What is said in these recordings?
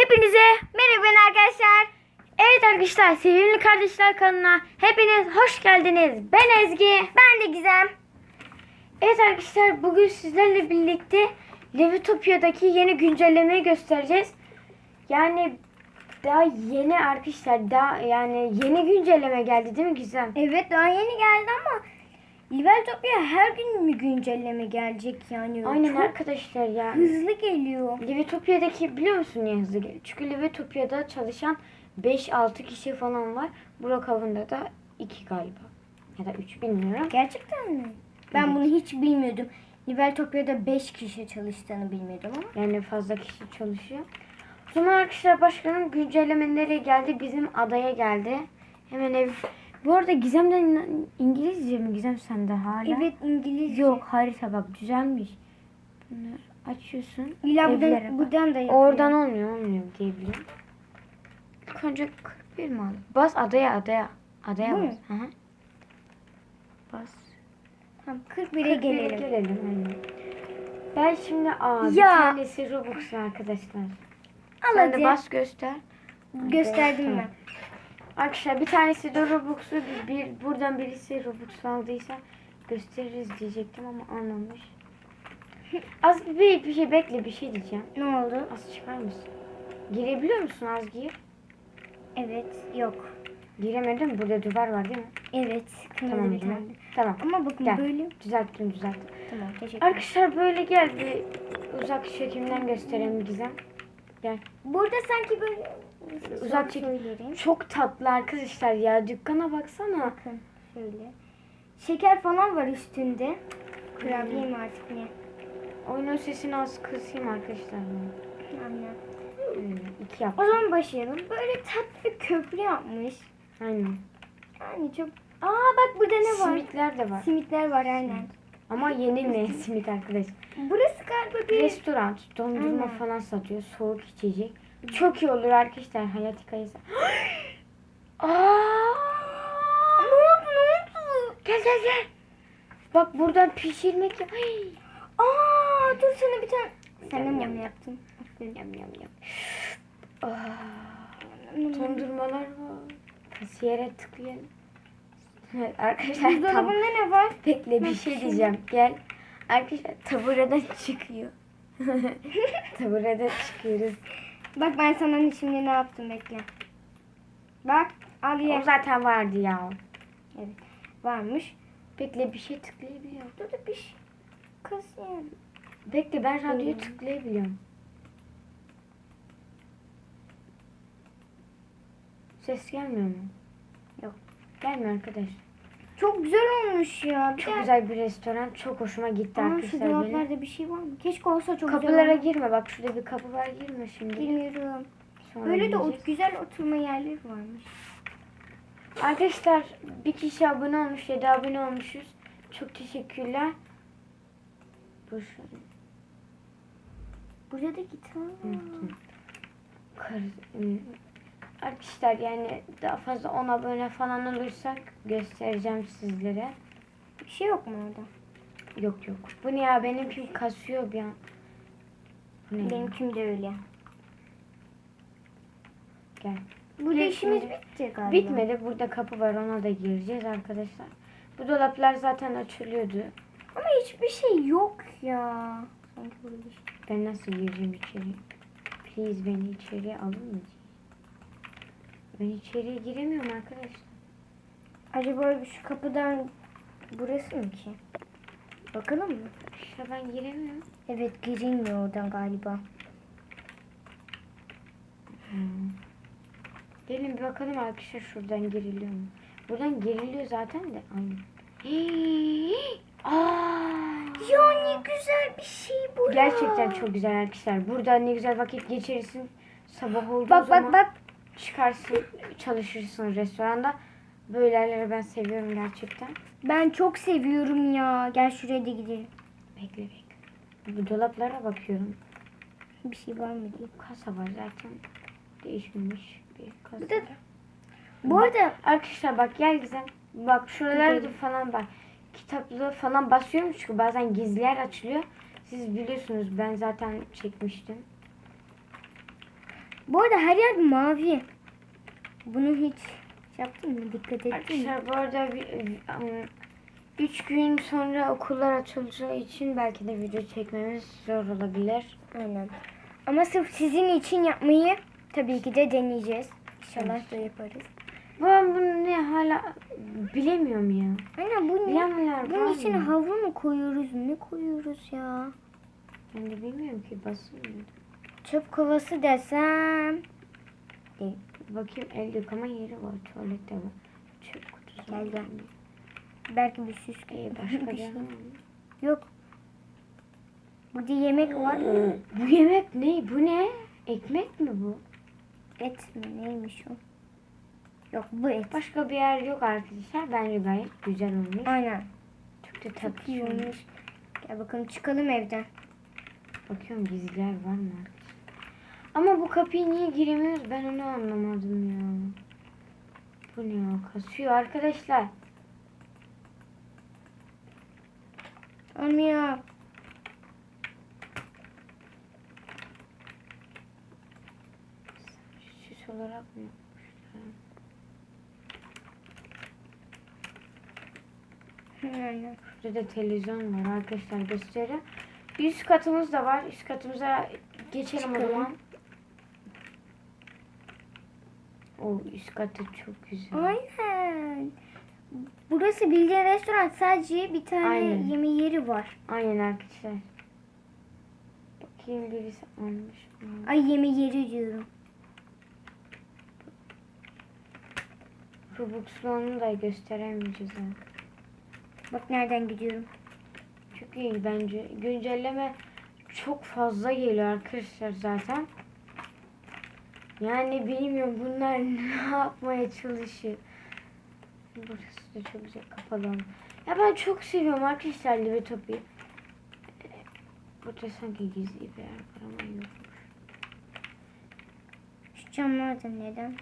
Hepinize merhaba arkadaşlar. Evet arkadaşlar sevimli kardeşler kanalına hepiniz hoş geldiniz. Ben Ezgi. Ben de Gizem. Evet arkadaşlar bugün sizlerle birlikte Levitopya'daki yeni güncellemeyi göstereceğiz. Yani daha yeni arkadaşlar daha yani yeni güncelleme geldi değil mi Gizem? Evet daha yeni geldi ama Liveltopya her gün mü güncelleme gelecek yani? Aynen Çok arkadaşlar ya. hızlı geliyor. Livetopya'daki biliyor musun niye hızlı geliyor? Çünkü Livetopya'da çalışan 5-6 kişi falan var. Burak Avı'nda da 2 galiba. Ya da 3 bilmiyorum. Gerçekten mi? Ben Evet. bunu hiç bilmiyordum. Liveltopya'da 5 kişi çalıştığını bilmiyordum ama. Yani fazla kişi çalışıyor. Zaman arkadaşlar başkanın güncelleme nereye geldi? Bizim adaya geldi. Hemen ev... Bu arada Gizem'den İngilizce mi Gizem sende hala? Evet İngilizce. Yok harita bak güzelmiş. Bunları açıyorsun. İlla buradan, buradan da yapıyor. Oradan olmuyor olmuyor diyebilirim. İlk önce 41 mi aldın? Bas adaya adaya. Adaya bas. Hı hı. Bas. Tamam 41'e 41'e gelelim. gelelim. aynen. Ben şimdi aa bir Ya. tanesi Robux arkadaşlar. Al Sen de bas göster. Gösterdim ben. Arkadaşlar bir tanesi de Robux'u bir, bir buradan birisi Robux aldıysa gösteririz diyecektim ama almamış. Az bir, bir şey bekle bir şey diyeceğim. Ne oldu? Az çıkar mısın? Girebiliyor musun az gir? Evet yok. Giremedim. Burada duvar var değil mi? Evet. Kırmızı Tamam bir tane. Tamam. Ama bakın Gel. böyle. Düzelttim düzelttim. Tamam teşekkür Arkadaşlar böyle gel bir uzak çekimden göstereyim Gizem. Gel. Burada sanki böyle Uzak çekim. söylerim. Çok tatlı arkadaşlar ya. Dükkana baksana. Bakın şöyle. Şeker falan var üstünde. Kurabiye mi artık ne? Oyunun sesini az kısayım arkadaşlar. Aynen. İki yap. O zaman başlayalım. Böyle tatlı bir köprü yapmış. Aynen. Yani çok... Aa bak burada ne var? Simitler de var. Simitler var aynen. Ama yeni ne simit arkadaşlar. Burası galiba bir... Restoran, dondurma Aynen. falan satıyor. Soğuk içecek. Çok iyi olur arkadaşlar hayat hikayesi. Aa! Ne oldu ne oldu? Gel gel gel. Bak buradan pişirmek. Ay! Aa dur sana bir tane... Sen de mi onu yaptın? Yam yam yam. Dondurmalar var. Kasiyere tıklayalım. Evet, arkadaşlar Buzdolabında ne var? bekle bir şey diyeceğim. Gel. Arkadaşlar tabureden çıkıyor. tabureden çıkıyoruz. Bak ben sana şimdi ne yaptım bekle. Bak al O ye. zaten vardı ya. Evet varmış. Bekle bir şey tıklayabiliyorum. Dur bir şey. Kız yani. Bekle ben radyoyu tıklayabiliyorum. Ses gelmiyor mu? Yok. Gelmiyor arkadaş. Çok güzel olmuş ya. Bir Çok de- güzel bir restoran. Çok hoşuma gitti Ama şu arkadaşlar benim. dolaplarda bir şey var mı? Keşke olsa çok Kapılara güzel girme bak şurada bir kapı var girme şimdi. Bilmiyorum. Sonra Böyle de gireceğiz. güzel oturma yerleri varmış. Arkadaşlar bir kişi abone olmuş 7 abone olmuşuz. Çok teşekkürler. Şu. Burada da gitar var. Kar- Arkadaşlar yani daha fazla 10 abone falan olursak göstereceğim sizlere. Bir şey yok mu orada? Yok yok. Bu ne ya benimki kasıyor bir an. Bu ne? Benimkim de öyle. Gel. Burada işimiz bitti galiba. Bitmedi. Burada kapı var ona da gireceğiz arkadaşlar. Bu dolaplar zaten açılıyordu. Ama hiçbir şey yok ya. Sanki bir şey. Ben nasıl gireceğim içeri? Please beni içeriye alın mı? Ben içeriye giremiyorum arkadaşlar. Acaba şu kapıdan burası mı ki? Bakalım mı? İşte ben giremiyorum. Evet girilmiyor oradan galiba. Gelin bir bakalım arkadaşlar şuradan giriliyor mu? Buradan giriliyor zaten de. Aynen. Hii! Aa! Ya ne güzel bir şey bu Gerçekten çok güzel arkadaşlar. Burada ne güzel vakit geçirirsin. Sabah olduğu Bak zaman bak bak. Çıkarsın, çalışırsın restoranda. Böyle yerleri ben seviyorum gerçekten. Ben çok seviyorum ya. Gel şuraya da gidelim. Bekle bekle. Bu dolaplara bakıyorum. Bir şey var mı diye. Kasa var zaten. Değişmemiş bir kasa. Bir de- Bu arada Arkadaşlar bak gel Gizem. Bak şuralarda falan bak. Kitaplığı falan basıyorum çünkü bazen gizli yer açılıyor. Siz biliyorsunuz ben zaten çekmiştim. Bu arada her yer mavi. Bunu hiç şey yaptın mı? Dikkat ettin mi? Arkadaşlar bu arada bir, 3 gün sonra okullar açılacağı için belki de video çekmemiz zor olabilir. Aynen. Ama sırf sizin için yapmayı tabii ki de deneyeceğiz. İnşallah da yaparız. Ben bunu ne hala bilemiyorum ya. Aynen bu ne? Bunun içine havlu mu koyuyoruz? Ne koyuyoruz ya? Ben de bilmiyorum ki basılmıyor. Çöp kovası desem. Değil. Bakayım el yıkama yeri var, tuvalet de var. Çöp kutusu. Gel, gel. Belki bir süs Ee, gibi başka bir şey. mı? Yok. Burada yemek var. Bu yemek ne? Bu ne? Ekmek mi bu? Et mi neymiş o? Yok bu et. Başka bir yer yok arkadaşlar. Bence gayet güzel olmuş. Aynen. Çok da tatlı olmuş. Gel bakalım çıkalım evden. Bakıyorum gizliler var mı? Ama bu kapıyı niye giremiyoruz ben onu anlamadım ya. Bu ne ya? Kasıyor arkadaşlar. Olmuyor. Süs olarak mı yapmışlar? Burada da televizyon var arkadaşlar göstereyim. Üst katımız da var. Üst katımıza geçelim o Çıkalım. zaman. O üst katı çok güzel. Aynen. Burası bildiğin restoran sadece bir tane Aynen. yeme yeri var. Aynen arkadaşlar. Bakayım birisi almış mı? Ay yeme yeri diyorum. Robux'lu da gösteremeyeceğiz artık. Bak nereden gidiyorum. Çok iyi bence. Güncelleme çok fazla geliyor arkadaşlar zaten. Yani bilmiyorum bunlar ne yapmaya çalışıyor. Burası da çok güzel kapalı. Ya ben çok seviyorum arkadaşlar Libetopi'yi. Ee, Burada sanki gizli bir yer var ama yok. Şu camlar da neden?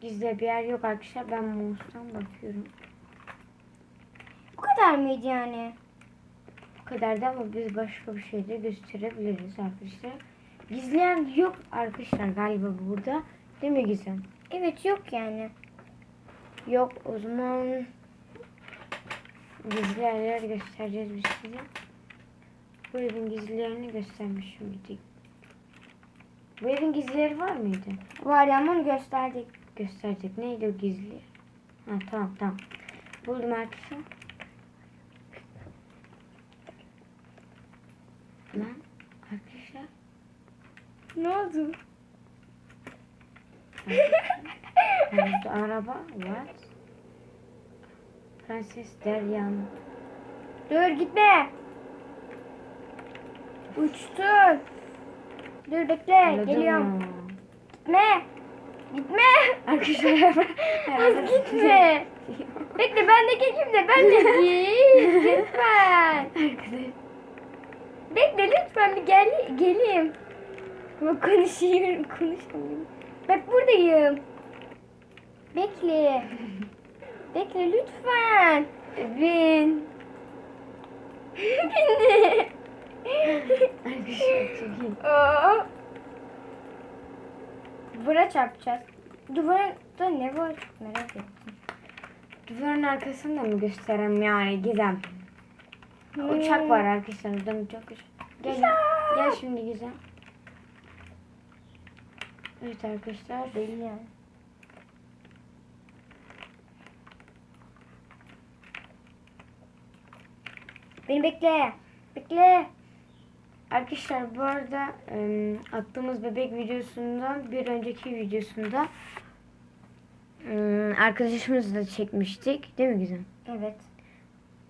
Gizli bir yer yok arkadaşlar. Ben mouse'dan bakıyorum. Bu kadar mıydı yani? Bu kadar da ama biz başka bir şey de gösterebiliriz arkadaşlar. Gizleyen yok arkadaşlar galiba burada. Değil mi Gizem? Evet yok yani. Yok o zaman gizli yerler göstereceğiz biz size. Bu evin gizlilerini göstermişim miydik? Bu evin gizlileri var mıydı? Var ya ama onu gösterdik. Gösterecek. Neydi o gizli? Ha tamam tamam. Buldum arkadaşlar. Lan. Ne oldu? Burada araba. What? Prenses Derya'nın. Dur gitme. Uçtun. Dur bekle geliyorum. Gitme. Gitme. Arkadaşlar. Az gitme. Bekle ben de geleyim de ben de git. Lütfen. Bekle lütfen bir gel geleyim. Ama konuşuyorum konuşamıyorum. Bak buradayım. Bekle. Bekle lütfen. Bin. Bindi. Aa. Duvara çarpacağız. Duvarda ne var çok merak ettim. Duvarın arkasında mı göstereyim yani Gizem? Uçak var arkadaşlar. Uçak. Gel, gel şimdi Gizem. Evet arkadaşlar. Belli yani. Beni bekle. Bekle. Arkadaşlar bu arada em, attığımız bebek videosundan bir önceki videosunda em, arkadaşımızla da çekmiştik. Değil mi Gizem? Evet.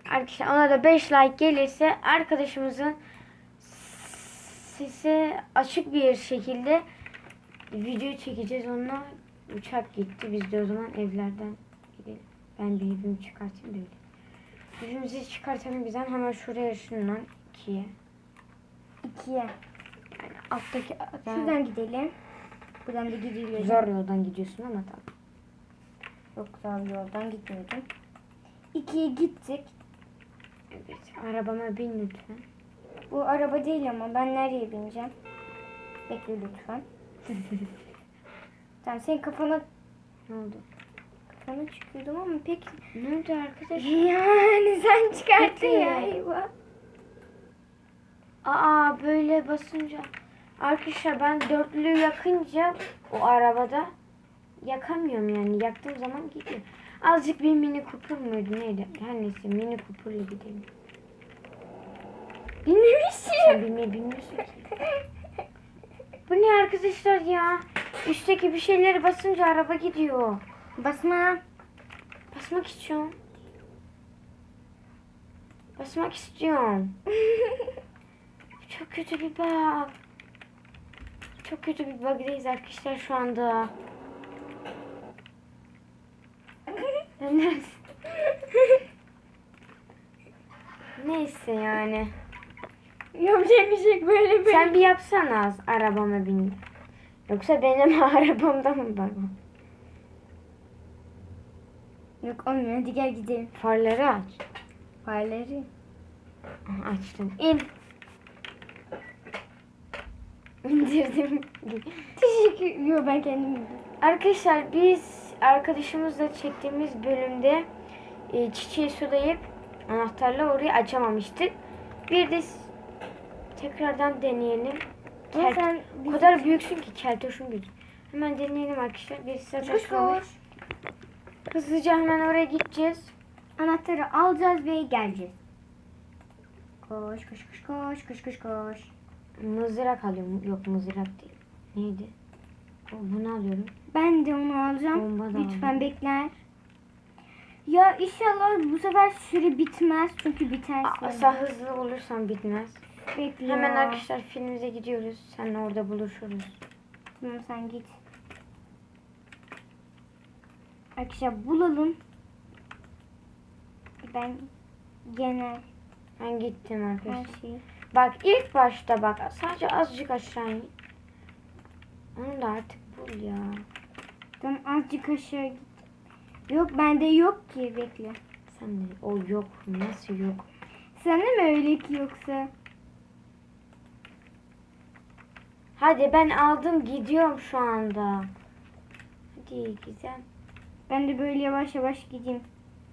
Arkadaşlar ona da 5 like gelirse arkadaşımızın sesi açık bir şekilde video çekeceğiz. Onunla uçak gitti. Biz de o zaman evlerden gidelim. Ben bir evimi çıkartayım da öyle. Evimizi çıkartalım bizden hemen şuraya şundan ikiye. İkiye. Yani alttaki Şuradan gidelim. Buradan da gidiyor. zor yoldan gidiyorsun ama tamam. Çok zor yoldan gitmiyordum. İkiye gittik. Evet arabama bin lütfen. Bu araba değil ama ben nereye bineceğim? Bekle lütfen. tamam senin kafana Ne oldu? kafana çıkıyordum ama pek Ne oldu arkadaş? yani sen çıkarttın ya eyvah. Aa böyle basınca. Arkadaşlar ben dörtlüyü yakınca o arabada yakamıyorum yani. Yaktığım zaman gidiyor. Azıcık bir mini Cooper muydu neydi? Her neyse mini Cooper'la gidelim. Bilmemişim. Sen bilmeyi bilmiyorsun ki. Bu ne arkadaşlar ya? Üstteki bir şeyleri basınca araba gidiyor. Basma. Basmak istiyorum. Basmak istiyorum. Çok kötü bir bug. Çok kötü bir bug'dayız arkadaşlar şu anda. Neyse yani. Yapacak bir şey böyle bir. Sen bir yapsana az arabama bin. Yoksa benim arabamda mı bak? Yok olmuyor hadi gel gidelim. Farları aç. Farları. Açtım. İn. İndirdim. Teşekkür. Yok ben kendim. Arkadaşlar biz arkadaşımızla çektiğimiz bölümde e, çiçeği sulayıp anahtarla orayı açamamıştık. Bir de tekrardan deneyelim. Ama Kelt- sen o kadar büyüksün ki keltoşun gücü. Hemen deneyelim arkadaşlar. Bir Koş koş. Hızlıca hemen oraya gideceğiz. Anahtarı alacağız ve geleceğiz. Koş koş koş koş koş koş koş. Mızrak alıyorum. Yok mızrak değil. Neydi? O, Bunu alıyorum. Ben de onu alacağım. Bomba da Lütfen aldım. bekler. Ya inşallah bu sefer süre bitmez çünkü biter Aa, sonra. Sen hızlı olursan bitmez. Bekle Hemen arkadaşlar filmimize gidiyoruz. Seninle orada buluşuruz. Tamam sen git. Arkadaşlar bulalım. Ben genel Ben gittim her arkadaşlar. şeyi. Bak ilk başta bak sadece azıcık aşağı in. Onu da artık bul ya. Tamam azıcık aşağı git. Yok bende yok ki bekle. Sen de o yok nasıl yok? Sende mi öyle ki yoksa? Hadi ben aldım gidiyorum şu anda. Hadi güzel. Ben de böyle yavaş yavaş gideyim.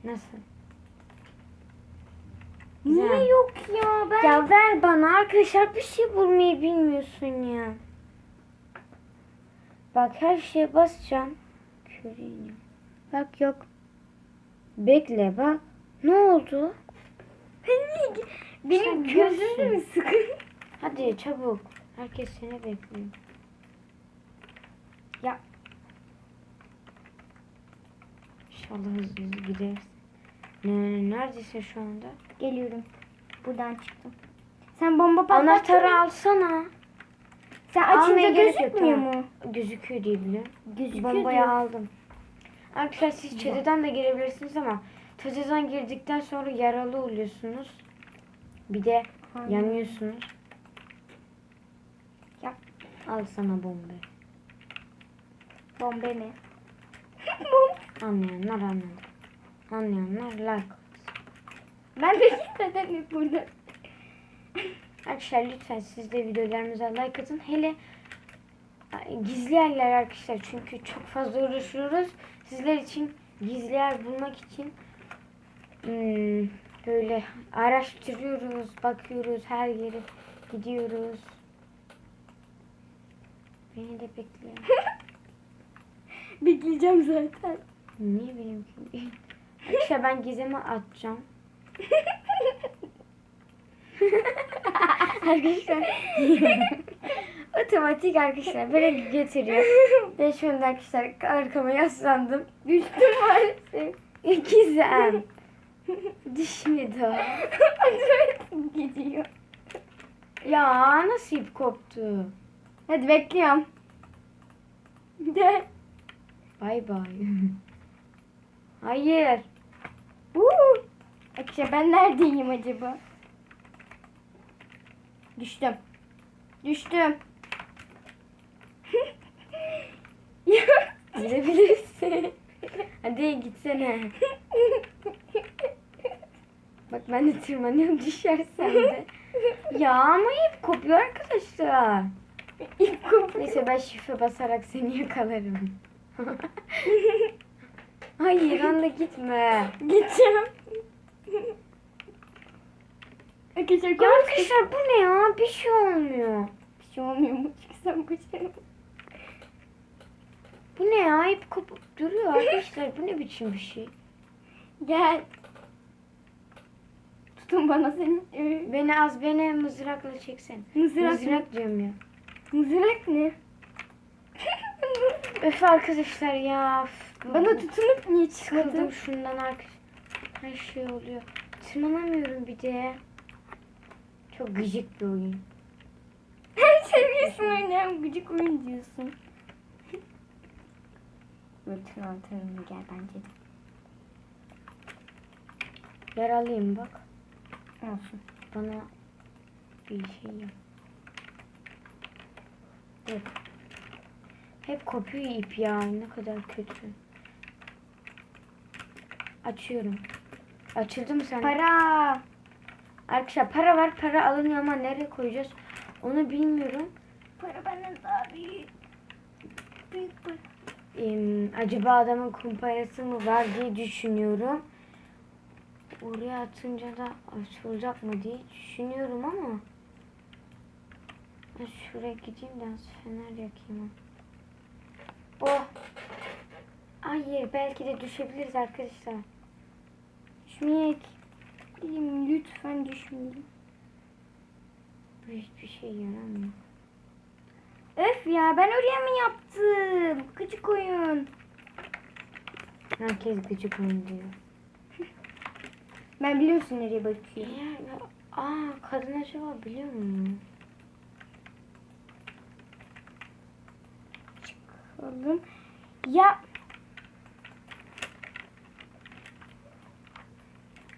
Nasıl? Niye Güzel. yok ya ben? Ya ver bana arkadaşlar bir şey bulmayı bilmiyorsun ya. Bak her şeye basacağım. Köreyim. Bak yok. Bekle bak. Ne oldu? Benim Sen gözüm sıkın? Hadi çabuk. Herkes seni bekliyor. Ya. İnşallah hızlı hızlı gideriz. Ne, neredesin şu anda? Geliyorum. Buradan çıktım. Sen bomba patlattın Anahtarı mı? alsana. Sen açınca Almaya gerek yok, gözükmüyor tamam. mu? Gözüküyor diye biliyorum. Gözüküyor Bombayı diyor. aldım. Arkadaşlar siz çatıdan da girebilirsiniz ama çatıdan girdikten sonra yaralı oluyorsunuz. Bir de Aynen. yanıyorsunuz. Al sana bomba. Bomba ne? Anlayanlar anladı. Anlayanlar like. ben de gitmedim mi burada? Arkadaşlar lütfen siz de videolarımıza like atın. Hele gizli yerler arkadaşlar çünkü çok fazla uğraşıyoruz. Sizler için gizli yer bulmak için hmm, böyle araştırıyoruz, bakıyoruz, her yere gidiyoruz. Beni de bekleyin. Bekleyeceğim zaten. Niye benimki? Arkadaşlar ben gizemi atacağım. arkadaşlar otomatik arkadaşlar böyle götürüyor. Ve anda arkadaşlar arkama yaslandım. Düştüm maalesef. Gizem. Düşmedi o. Gidiyor. Ya nasıl ip koptu? Hadi bekliyorum. De. Bay bay. Hayır. Uuu. Akşam ben neredeyim acaba? Düştüm. Düştüm. Gidebilirsin. Hadi gitsene. Bak ben de tırmanıyorum düşersen de. Ya ama ip kopuyor arkadaşlar. Neyse ben şifre basarak seni yakalarım. Hayır anda gitme. Gideceğim. Arkadaşlar Ya arkadaşlar bu ne ya? Bir şey olmuyor. Bir şey olmuyor mu? Çünkü sen koşarım. Bu ne ya? Hep kopup duruyor arkadaşlar. Bu ne biçim bir şey? Gel. Tutun bana seni. Ee, Beni az beni mızrakla çeksen. Mızrak, Mızrak diyorum ya. Mızrak ne? Öf arkadaşlar ya. Bana tutunup niye çıkmadın? şundan arkadaş. Her şey oluyor. Tırmanamıyorum bir de. Çok gıcık bir oyun. Her seviyorsun oynayan gıcık oyun diyorsun. Bütün anahtarını gel bence de. Yaralıyım bak. Olsun. Bana bir şey yap. Dur. Hep kopuyor ip ya. Ne kadar kötü. Açıyorum. Açıldı mı sen? Para. Arkadaşlar para var. Para alınıyor ama nereye koyacağız? Onu bilmiyorum. Para benden daha büyük. Büyük para. Em, acaba adamın kumparası mı var diye düşünüyorum. Oraya atınca da açılacak mı diye düşünüyorum ama. Ben şuraya gideyim de fener yakayım. Oh. Hayır belki de düşebiliriz arkadaşlar. Düşmeyek. Lütfen düşmeyelim. Bu hiçbir şey yaramıyor. Öf ya ben oraya mı yaptım? Gıcık oyun. Herkes gıcık oyun diyor. Ben biliyorsun nereye Ya, bakıyorum. ya, aa kadın acaba biliyor mu? Oğlum. Ya.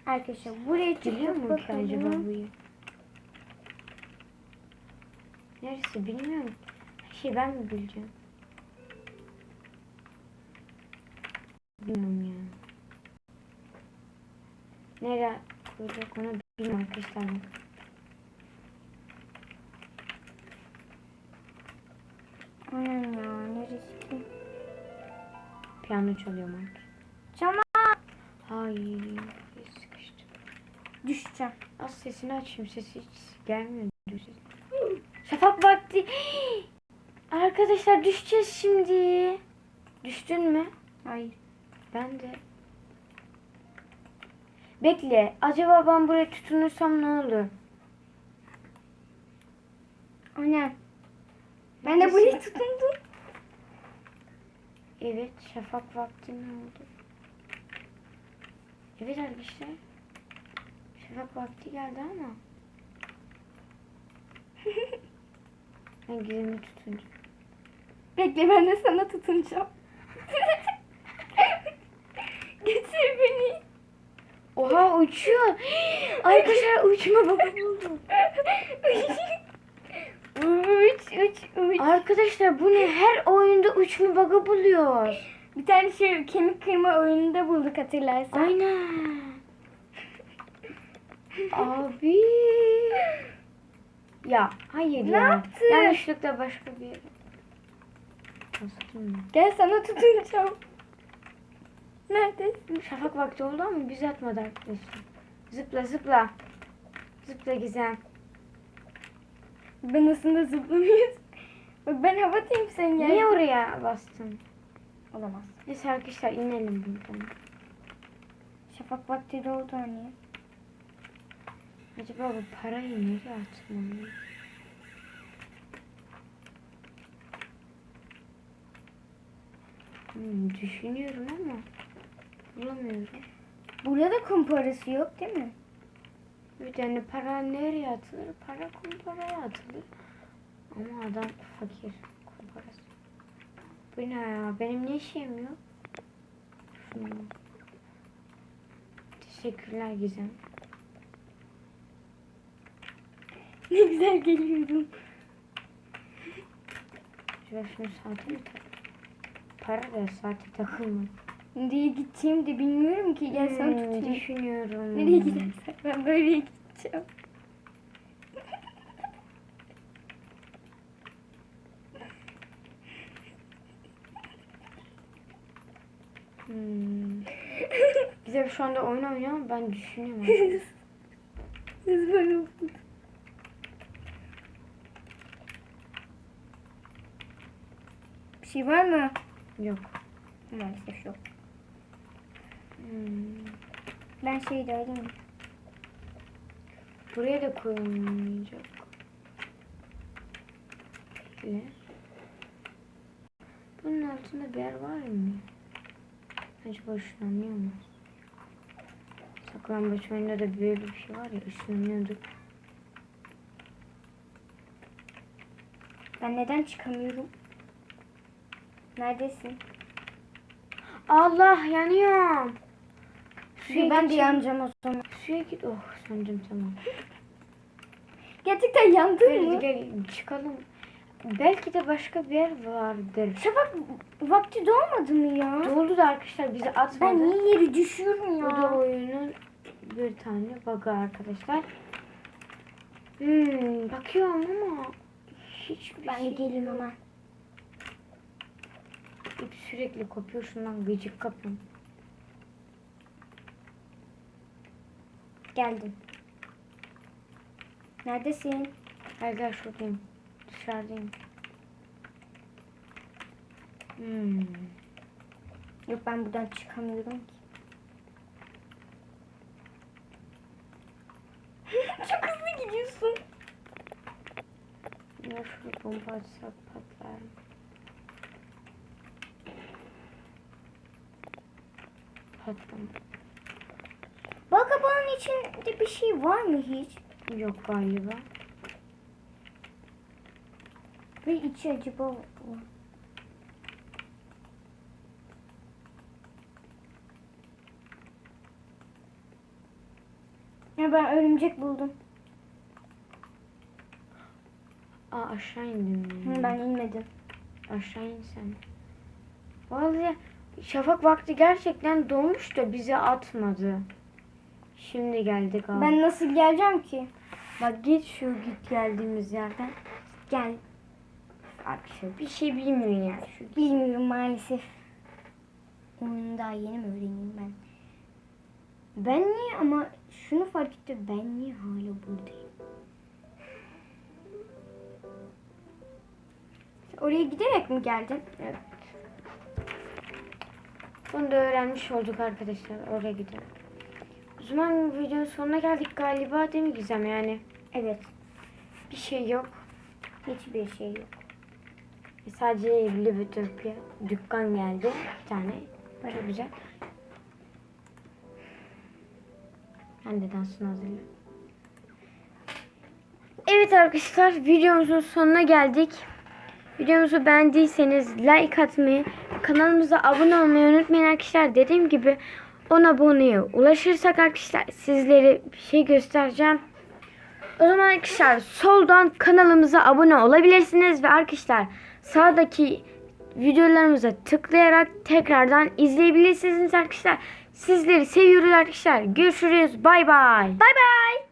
Arkadaşlar buraya çıkıp bakalım. acaba bu yer? Neresi bilmiyorum. Her şeyi ben mi bileceğim? Bilmiyorum ya. Nereye koyacak onu bilmiyorum arkadaşlar. ben. Piyano çalıyorum artık. Cama Hayır. Sıkıştım. düşeceğim. Az sesini açayım. Sesi hiç gelmiyor. Ses. Şafak vakti. Arkadaşlar düşeceğiz şimdi. Düştün mü? Hayır. Ben de. Bekle. Acaba ben buraya tutunursam ne olur? Annem. Ben de buraya tutundum. Evet. Şafak vakti ne oldu? Evet arkadaşlar. Şafak vakti geldi ama. Ben gizimi tutunca. Bekle ben de sana tutunacağım. Getir beni. Oha uçuyor. Arkadaşlar uçma baba oldu. uç uç uç. Arkadaşlar bu ne? Her oyunda uçma bug'ı buluyor. Bir tane şey kemik kırma oyununda bulduk hatırlarsan. Aynen. Abi. Ya hayır Ne ya. yaptın? Yanlışlıkla başka bir yere. Bastım. Gel sana tutunacağım. Neredesin? Şafak vakti oldu ama biz atmadı arkadaşlar. Zıpla zıpla. Zıpla Gizem. Ben aslında zıplamıyoruz. Bak ben havadayım sen gel. Niye oraya bastın? Olamaz. Neyse arkadaşlar inelim buradan. Şafak vakti de oldu hani. Acaba bu parayı nereye atmalıyım? Hmm, düşünüyorum ama bulamıyorum. Burada da kum parası yok değil mi? Bir tane para nereye atılır? Para kumparaya atılır. Ama adam fakir. Kumparası. Bu ne ya? Benim ne şeyim yok? Şunu. Teşekkürler Gizem. Ne güzel geliyorum. Şöyle şunu saate mi? Para da saate takılma. Nereye gideceğim de bilmiyorum ki. Gel sana hmm, tutayım. Düşünüyorum. Nereye gidersen ben böyle gideceğim. Hmm. Bize şu anda oyun oynuyor ama ben düşünüyorum. Siz böyle Bir şey var mı? Yok. Maalesef yok. Hmm. Ben şey de alayım. Buraya da koyulmayacak. Şöyle. Bunun altında bir yer var mı? Acaba ışınlanıyor mu? Saklambaç oyunda da böyle bir şey var ya ışınlanıyorduk. Ben neden çıkamıyorum? Neredesin? Allah yanıyorum. Suya ben de yanacağım o zaman. Suya git. Oh söndüm tamam. Gerçekten yandın Gel, mı? gel çıkalım. Belki de başka bir yer vardır. Şafak vakti doğmadı mı ya? Doldu da arkadaşlar bizi atmadı. Ben niye yeri düşüyorum Bu da ya? oyunun bir tane bug'ı arkadaşlar. Hmm, bakıyorum ama hiçbir Ben şey geleyim hemen. İp sürekli kopuyor şundan gıcık kapıyorum. Geldim. Neredesin? Gel gel şuradayım. Dışarıdayım. Hmm. Yok ben buradan çıkamıyorum ki. Çok hızlı gidiyorsun. Ya şurada bomba atsak patlar mı? Kabağının içinde bir şey var mı hiç? Yok galiba. Ve içi acaba. Ya ben örümcek buldum. Aa aşağı indim. Hı, ya. ben inmedim. Aşağı in sen. Vallahi şafak vakti gerçekten dolmuş da bizi atmadı. Şimdi geldik abi. Ben nasıl geleceğim ki? Bak git şu git geldiğimiz yerden. Gel. Arkadaşlar bir şey bilmiyor yani. Şu Bilmiyorum maalesef. Oyunu daha yeni mi öğreneyim ben? Ben niye ama şunu fark ettim. Ben niye hala buradayım? Oraya giderek mi geldin? Evet. Bunu da öğrenmiş olduk arkadaşlar. Oraya gidelim. O zaman videonun sonuna geldik galiba değil mi Gizem yani? Evet. Bir şey yok. Hiçbir şey yok. Sadece evli bir Türkiye dükkan geldi. Bir tane. Çok güzel. Ben de dansını hazırlıyorum. Evet arkadaşlar videomuzun sonuna geldik. Videomuzu beğendiyseniz like atmayı, kanalımıza abone olmayı unutmayın arkadaşlar. Dediğim gibi 10 aboneye ulaşırsak arkadaşlar sizlere bir şey göstereceğim. O zaman arkadaşlar soldan kanalımıza abone olabilirsiniz ve arkadaşlar sağdaki videolarımıza tıklayarak tekrardan izleyebilirsiniz arkadaşlar. Sizleri seviyoruz arkadaşlar. Görüşürüz. Bay bay. Bay bay.